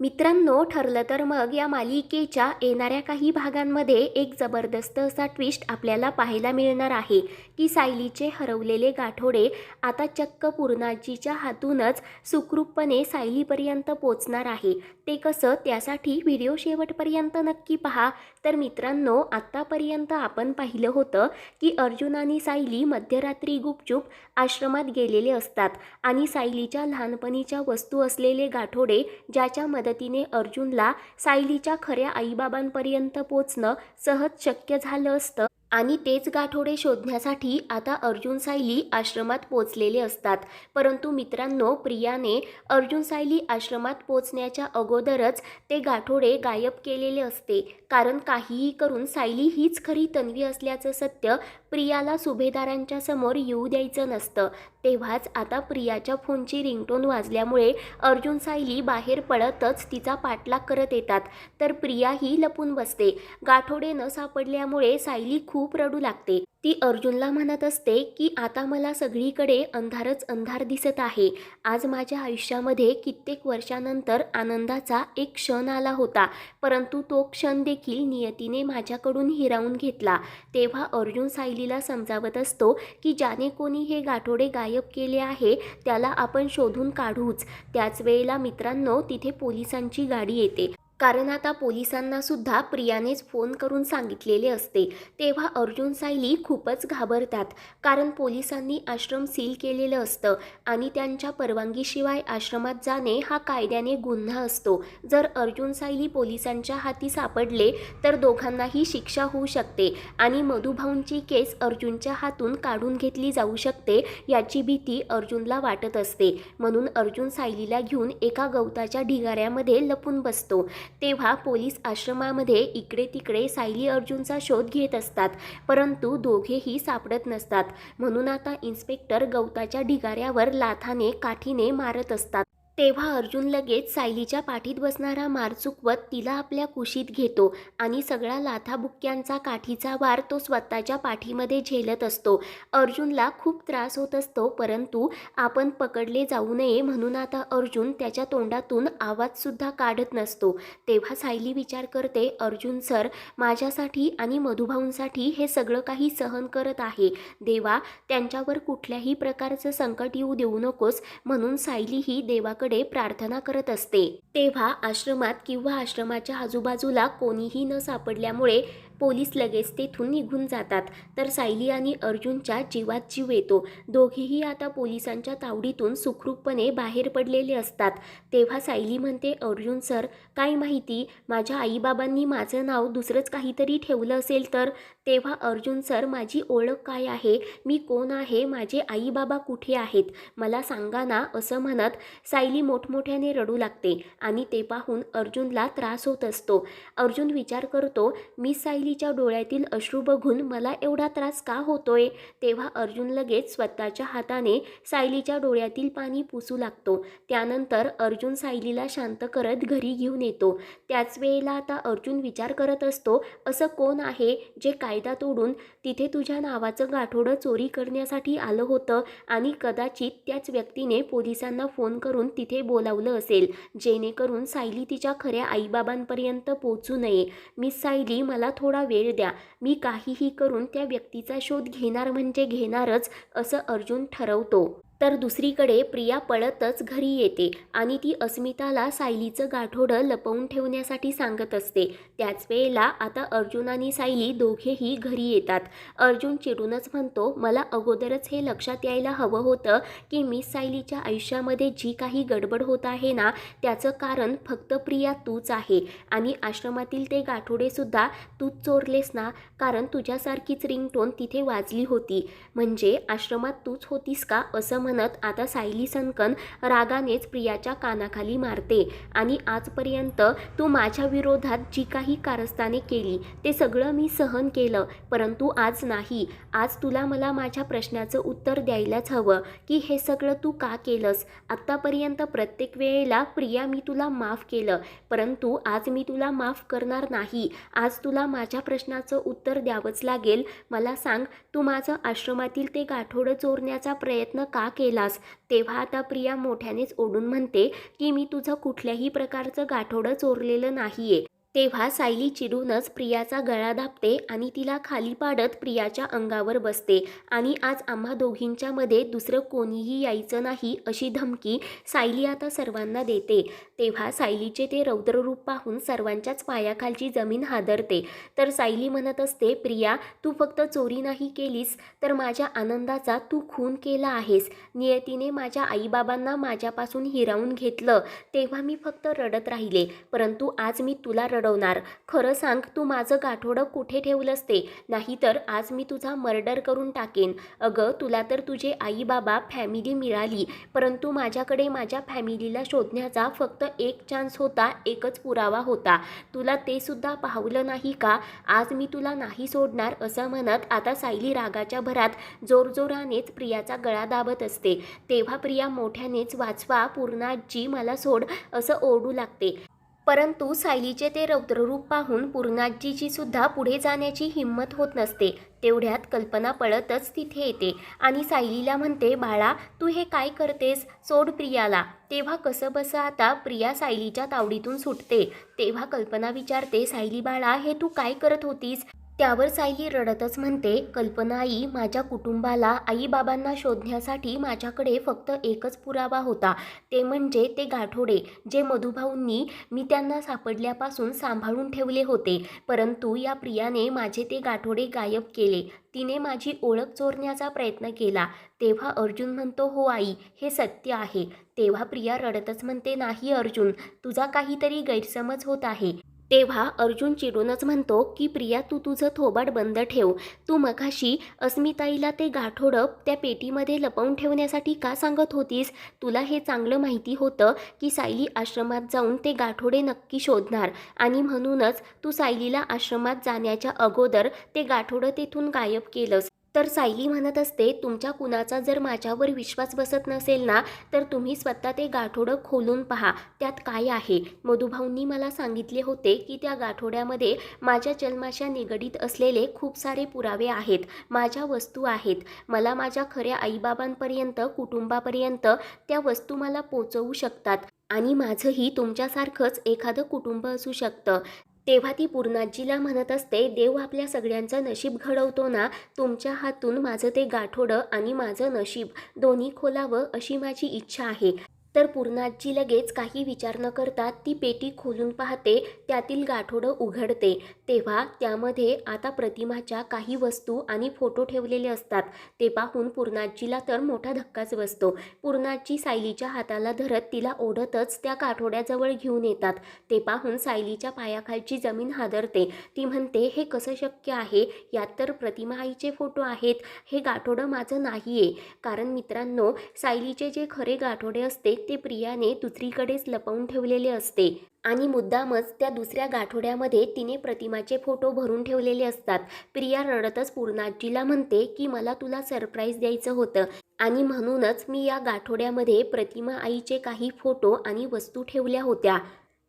मित्रांनो ठरलं तर मग या मालिकेच्या येणाऱ्या काही भागांमध्ये एक जबरदस्त असा ट्विस्ट आपल्याला पाहायला मिळणार आहे. की सायलीचे हरवलेले गाठोडे आता चक्क पूर्णाजीच्या हातूनच सुखरूपपणे सायलीपर्यंत पोचणार आहे. ते कसं? त्यासाठी व्हिडिओ शेवटपर्यंत नक्की पहा. तर मित्रांनो आत्तापर्यंत आपण पाहिलं होतं की अर्जुन आणि सायली मध्यरात्री गुपचूप आश्रमात गेलेले असतात आणि सायलीच्या लहानपणीच्या वस्तू असलेले गाठोडे ज्याच्या मदतीने अर्जुनला सायलीच्या खऱ्या आईबाबांपर्यंत पोचणं सहज शक्य झालं असतं आणि तेच गाठोडे शोधण्यासाठी आता अर्जुन सायली आश्रमात पोचलेले असतात. परंतु मित्रांनो प्रियाने अर्जुन सायली आश्रमात पोचण्याच्या अगोदरच ते गाठोडे गायब केलेले असते. कारण काहीही करून सायली हीच खरी तन्वी असल्याचं सत्य प्रियाला सुभेदारांच्या समोर येऊ द्यायचं नसतं. तेव्हाच आता प्रियाच्या फोनची रिंगटोन वाजल्यामुळे अर्जुन सायली बाहेर पळतच तिचा पाठलाग करत येतात. तर प्रिया ही लपून बसते. गाठोडे न सापडल्यामुळे सायली खूप रडू लागते. ती अर्जुनला म्हणत असते की आता मला सगळीकडे अंधारच अंधार दिसत आहे. आज माझ्या आयुष्यामध्ये कित्येक वर्षानंतर आनंदाचा एक क्षण आला होता. परंतु तो क्षण देखील नियतीने माझ्याकडून हिरावून घेतला. तेव्हा अर्जुन सायलीला समजावत असतो की ज्याने कोणी हे गाठोडे गायब केले आहे त्याला आपण शोधून काढूच. त्याच वेळेला मित्रांनो तिथे पोलिसांची गाडी येते. कारण आता पोलिसांना सुद्धा प्रियानेच फोन करून सांगितलेले असते. तेव्हा अर्जुन सायली खूपच घाबरतात. कारण पोलिसांनी आश्रम सील केलेलं असतं आणि त्यांच्या परवानगीशिवाय आश्रमात जाणे हा कायद्याने गुन्हा असतो. जर अर्जुन सायली पोलिसांच्या हाती सापडले तर दोघांनाही शिक्षा होऊ शकते आणि मधुभाऊंची केस अर्जुनच्या हातून काढून घेतली जाऊ शकते याची भीती अर्जुनला वाटत असते. म्हणून अर्जुन सायलीला घेऊन एका गवताच्या ढिगाऱ्यामध्ये लपून बसतो. तेव्हा पोलीस आश्रमामध्ये इकडे तिकडे सायली अर्जुनचा शोध घेत असतात. परंतु दोघेही सापडत नसतात. म्हणून आता इन्स्पेक्टर गवताच्या ढिगाऱ्यावर लाथाने काठीने मारत असतात. तेव्हा अर्जुन लगेच सायलीच्या पाठीत बसणारा मार चुकवत तिला आपल्या कुशीत घेतो आणि सगळा लाथाबुक्क्यांचा काठीचा वार तो स्वतःच्या पाठीमध्ये झेलत असतो. अर्जुनला खूप त्रास होत असतो परंतु आपण पकडले जाऊ नये म्हणून आता अर्जुन त्याच्या तोंडातून आवाजसुद्धा काढत नसतो. तेव्हा सायली विचार करते अर्जुन सर माझ्यासाठी आणि मधुभाऊंसाठी हे सगळं काही सहन करत आहे. देवा त्यांच्यावर कुठल्याही प्रकारचं संकट येऊ देऊ नकोस म्हणून सायली ही देवाकडे कडे प्रार्थना करत असते. तेव्हा आश्रमात किंवा आश्रमाच्या आजूबाजूला कोणीही न सापडल्यामुळे पोलीस लगेच तेथून निघून जातात. तर सायली आणि अर्जुनच्या जीवात जीव येतो. दोघेही आता पोलिसांच्या तावडीतून सुखरूपपणे बाहेर पडलेले असतात. तेव्हा सायली म्हणते अर्जुन सर काय माहिती? माझ्या आईबाबांनी माझं नाव दुसरंच काहीतरी ठेवलं असेल तर? तेव्हा अर्जुन सर माझी ओळख काय आहे? मी कोण आहे? माझे आईबाबा कुठे आहेत? मला सांगा ना असं म्हणत सायली मोठमोठ्याने रडू लागते आणि ते पाहून अर्जुनला त्रास होत असतो. अर्जुन विचार करतो मी सायलीच्या डोळ्यातील अश्रू बघून मला एवढा त्रास का होतोय? तेव्हा अर्जुन लगेच स्वतःच्या हाताने सायलीच्या डोळ्यातील पाणी पुसू लागतो. त्यानंतर अर्जुन सायलीला शांत करत घरी घेऊन येतो. त्याच वेळेला आता अर्जुन विचार करत असतो असं कोण आहे जे कायदा तोडून तिथे तुझ्या नावाचं गाठोडं चोरी करण्यासाठी आलं होतं आणि कदाचित त्याच व्यक्तीने पोलिसांना फोन करून तिथे बोलावलं असेल जेणेकरून सायली तिच्या खऱ्या आईबाबांपर्यंत पोचू नये? मिस सायली मला थोडा वेळ द्या. मी काहीही करून त्या व्यक्तीचा शोध घेणार म्हणजे घेणारच असं अर्जुन ठरवतो. तर दुसरीकडे प्रिया पळतच घरी येते आणि ती अस्मिताला सायलीचं गाठोडं लपवून ठेवण्यासाठी सांगत असते. त्याच वेळेला आता अर्जुन आणि सायली दोघेही घरी येतात. अर्जुन चिडूनच म्हणतो मला अगोदरच हे लक्षात यायला हवं होतं की मिस सायलीच्या आयुष्यामध्ये जी काही गडबड होत आहे ना त्याचं कारण फक्त प्रिया तूच आहे. आणि आश्रमातील ते गाठोडेसुद्धा तूच चोरलेस ना कारण तुझ्यासारखीच रिंगटोन तिथे वाजली होती. म्हणजे आश्रमात तूच होतीस का असं म्हणत आता सायली सनकन रागानेच प्रियाच्या कानाखाली मारते आणि आजपर्यंत तू माझ्या विरोधात जी काही कारस्थाने केली ते सगळं मी सहन केलं परंतु आज नाही. आज तुला मला माझ्या प्रश्नाचं उत्तर द्यायलाच हवं की हे सगळं तू का केलंस? आत्तापर्यंत प्रत्येक वेळेला प्रिया मी तुला माफ केलं परंतु आज मी तुला माफ करणार नाही. आज तुला माझ्या प्रश्नाचं उत्तर द्यावंच लागेल. मला सांग तू माझं आश्रमातील ते गाठोडं चोरण्याचा प्रयत्न का केलास तेव्हा आता प्रिया मोठ्यानेच ओढून म्हणते की मी तुझं कुठल्याही प्रकारचं गाठोडं चोरलेलं नाहीये. तेव्हा सायली चिडूनच प्रियाचा गळा दाबते आणि तिला खाली पाडत प्रियाच्या अंगावर बसते आणि आज आम्हा दोघींच्यामध्ये दुसरं कोणीही यायचं नाही अशी धमकी सायली आता सर्वांना देते. तेव्हा सायलीचे ते रौद्ररूप पाहून सर्वांच्याच पायाखालची जमीन हादरते. तर सायली म्हणत असते प्रिया तू फक्त चोरी नाही केलीस तर माझ्या आनंदाचा तू खून केला आहेस. नियतीने माझ्या आईबाबांना माझ्यापासून हिरावून घेतलं. तेव्हा मी फक्त रडत राहिले. परंतु आज मी तुला रडवणार. खरं सांग तू माझं गाठोडं कुठे ठेवलंस ते नाहीतर आज मी तुझा मर्डर करून टाकेन. अगं तुला तर तुझे आईबाबा फॅमिली मिळाली. परंतु माझ्याकडे माझ्या फॅमिलीला शोधण्याचा फक्त एक चान्स होता एकच पुरावा होता. तुला ते सुद्धा पाहवलं नाही का? आज मी तुला नाही सोडणार असं म्हणत आता सायली रागाच्या भरात जोरजोरानेच प्रियाचा गळा दाबत असते. तेव्हा प्रिया मोठ्यानेच वाचवा पूर्णाजी मला सोड असं ओरडू लागते. परंतु सायलीचे ते रौद्ररूप पाहून पूर्णाजीची सुद्धा पुढे जाण्याची हिंमत होत नसते. तेवढ्यात कल्पना पळतच तिथे येते आणि सायलीला म्हणते बाळा तू हे काय करतेस? सोड प्रियाला. तेव्हा कसं बसं आता प्रिया सायलीच्या तावडीतून सुटते. तेव्हा कल्पना विचारते सायली बाळा हे तू काय करत होतीस? त्यावर सायली रडतच म्हणते कल्पना आई माझ्या कुटुंबाला आईबाबांना शोधण्यासाठी माझ्याकडे फक्त एकच पुरावा होता. ते म्हणजे ते गाठोडे जे मधुभाऊंनी मी त्यांना सापडल्यापासून सांभाळून ठेवले होते. परंतु या प्रियाने माझे ते गाठोडे गायब केले. तिने माझी ओळख चोरण्याचा प्रयत्न केला. तेव्हा अर्जुन म्हणतो हो आई हे सत्य आहे. तेव्हा प्रिया रडतच म्हणते नाही अर्जुन तुझा काहीतरी गैरसमज होत आहे. तेव्हा अर्जुन चिडूनच म्हणतो की प्रिया तू तुझं थोबाड बंद ठेव. तू मघाशी अस्मिताईला ते गाठोडं त्या पेटीमध्ये लपवून ठेवण्यासाठी का सांगत होतीस? तुला हे चांगलं माहिती होतं की सायली आश्रमात जाऊन ते गाठोडे नक्की शोधणार. आणि म्हणूनच तू सायलीला आश्रमात जाण्याच्या अगोदर ते गाठोडं तेथून गायब केलंस. तर सायली म्हणत असते तुमच्या कुणाचा जर माझ्यावर विश्वास बसत नसेल ना तर तुम्ही स्वतः ते गाठोडं खोलून पहा. त्यात काय आहे? मधुभाऊंनी मला सांगितले होते की त्या गाठोड्यामध्ये माझ्या जन्माशा निगडीत असलेले खूप सारे पुरावे आहेत. माझ्या वस्तू आहेत. मला माझ्या खऱ्या आईबाबांपर्यंत कुटुंबापर्यंत त्या वस्तू मला पोचवू शकतात आणि माझंही तुमच्यासारखंच एखादं कुटुंब असू शकतं. तेव्हा ती पूर्णाजीला म्हणत असते देव आपल्या सगळ्यांचं नशीब घडवतो ना तुमच्या हातून माझं ते गाठोडं आणि माझं नशीब दोन्ही खोलावं अशी माझी इच्छा आहे. तर पूर्णाजी लगेच काही विचार न करता ती पेटी खोलून पाहते त्यातील गाठोडं उघडते. तेव्हा त्यामध्ये आता प्रतिमाच्या काही वस्तू आणि फोटो ठेवलेले असतात. ते पाहून पूर्णाजीला तर मोठा धक्काच बसतो. पूर्णाजी सायलीच्या हाताला धरत तिला ओढतच त्या गाठोड्याजवळ घेऊन येतात. ते पाहून सायलीच्या पायाखालची जमीन हादरते. ती म्हणते हे कसं शक्य आहे? यात तर प्रतिमा आईचे फोटो आहेत. हे गाठोडं माझं नाही आहे कारण मित्रांनो सायलीचे जे खरे गाठोडे असते ते प्रियाने दुसरीकडेच लपवून ठेवलेले असते आणि मुद्दामच त्या दुसऱ्या गाठोड्यामध्ये तिने प्रतिमाचे फोटो भरून ठेवलेले असतात. प्रिया रडतच पूर्णाजीला म्हणते की मला तुला सरप्राईज द्यायचं होतं आणि म्हणूनच मी या गाठोड्यामध्ये प्रतिमा आईचे काही फोटो आणि वस्तू ठेवल्या होत्या.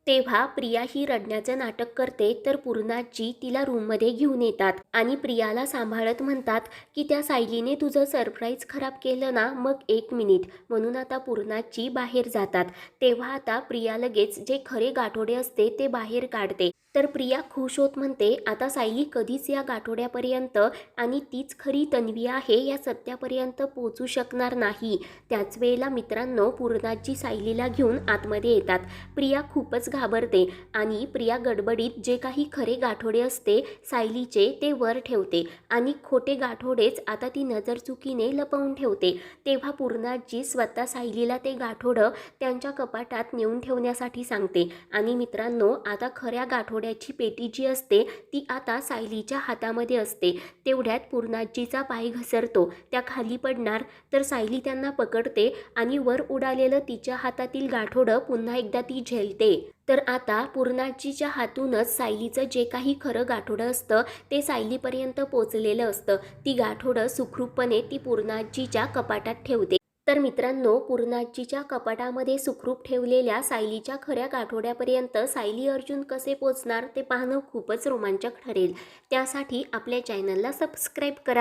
तेव्हा प्रिया ही रडण्याचं नाटक करते तर पूर्णाजी तिला रूममध्ये घेऊन येतात आणि प्रियाला सांभाळत म्हणतात की त्या सायलीने तुझं सरप्राईज खराब केलं ना मग एक मिनिट म्हणून आता पूर्णाजी बाहेर जातात. तेव्हा आता प्रिया लगेच जे खरे गाठोडे असते ते बाहेर काढते. तर प्रिया खुश होत म्हणते आता सायली कधीच या गाठोड्यापर्यंत आणि तीच खरी तन्वी आहे या सत्यापर्यंत पोचू शकणार नाही त्याच वेळेला मित्रांनो पूर्णाजी सायलीला घेऊन आतमध्ये येतात. प्रिया खूपच घाबरते आणि प्रिया गडबडीत जे काही खरे गाठोडे असते सायलीचे ते वर ठेवते आणि खोटे गाठोडेच आता ती नजर चुकीने लपवून ठेवते. तेव्हा पूर्णाजी स्वतः सायलीला ते गाठोडं त्यांच्या कपाटात नेऊन ठेवण्यासाठी सांगते. आणि मित्रांनो आता खऱ्या गाठोड्या गाठोड्याची पेटी जी असते ती आता सायलीच्या हातामध्ये असते. तेवढ्यात पूर्णाजीचा पाय घसरतो. त्या खाली पडणार तर सायली त्यांना पकडते आणि वर उडालेलं तिच्या हातातील गाठोडं पुन्हा एकदा ती झेलते. तर आता पूर्णाजीच्या हातूनच सायलीचं जे काही खरं गाठोडं असतं ते सायलीपर्यंत पोचलेलं असतं. ती गाठोडं सुखरूपपणे ती पूर्णाजीच्या कपाटात ठेवते. तर मित्रांनो पूर्णाजीच्या कपाटामध्ये सुखरूप ठेवलेल्या सायलीच्या खऱ्या गाठोड्यापर्यंत सायली अर्जुन कसे पोचणार ते पाहणं खूपच रोमांचक ठरेल. त्यासाठी आपल्या चॅनलला सबस्क्राईब करा.